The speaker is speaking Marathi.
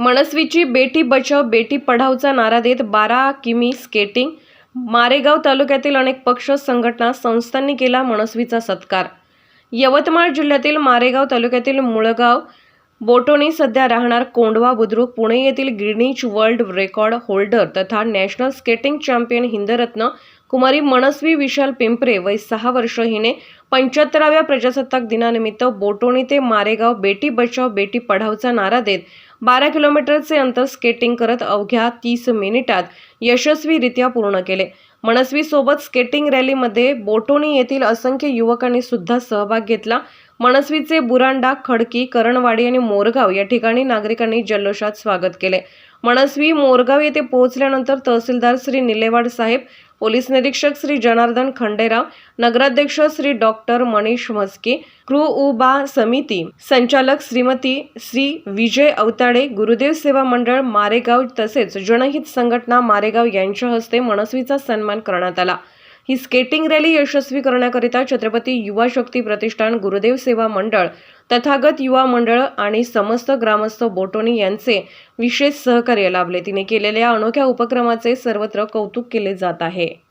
मनस्वीची बेटी बचाव बेटी पढावचा नारा देत बारा किमी स्केटिंग. मारेगाव तालुक्यातील अनेक पक्ष संघटना संस्थांनी केला मनस्वीचा सत्कार. यवतमाळ जिल्ह्यातील मारेगाव तालुक्यातील मुळगाव बोटोनी सध्या राहणार कोंडवा बुद्रुक. पुणे येथील गिनीज वर्ल्ड रेकॉर्ड होल्डर तथा नॅशनल स्केटिंग चॅम्पियन हिंदरत्न कुमारी मनस्वी विशाल पिंपरे वय सहा वर्ष हिने पंच्याहत्तराव्या प्रजासत्ताक दिनानिमित्त बोटोणी ते मारेगाव बेटी बचाव बेटी पढावचा नारा देत बारा किलोमीटरचे अंतर स्केटिंग करत अवघ्या तीस मिनिटात यशस्वीरित्या पूर्ण केले. मनस्वी सोबत स्केटिंग रॅलीमध्ये बोटोणी येथील असंख्य युवकांनी सुद्धा सहभाग घेतला. मनस्वीचे बुरांडा खडकी करणवाडी आणि मोरगाव या ठिकाणी नागरिकांनी जल्लोषात स्वागत केले. मनस्वी मोरगाव येथे पोहोचल्यानंतर तहसीलदार श्री निलेवाड साहेब पोलीस निरीक्षक श्री जनार्दन खंडेराव नगराध्यक्ष श्री डॉक्टर मनीष म्हस्के कृ उबा समिती संचालक श्रीमती श्री विजय अवताडे गुरुदेव सेवा मंडळ मारेगाव तसेच जनहित संघटना मारेगाव यांच्या हस्ते मनस्वीचा सन्मान करण्यात आला. ही स्केटिंग रॅली यशस्वी करण्याकरिता छत्रपती युवा शक्ती प्रतिष्ठान गुरुदेव सेवा मंडळ तथागत युवा मंडळ आणि समस्त ग्रामस्थ बोटोनी यांचे विशेष सहकार्य लाभले. तिने केलेल्या अनोख्या उपक्रमाचे सर्वत्र कौतुक केले जात आहे.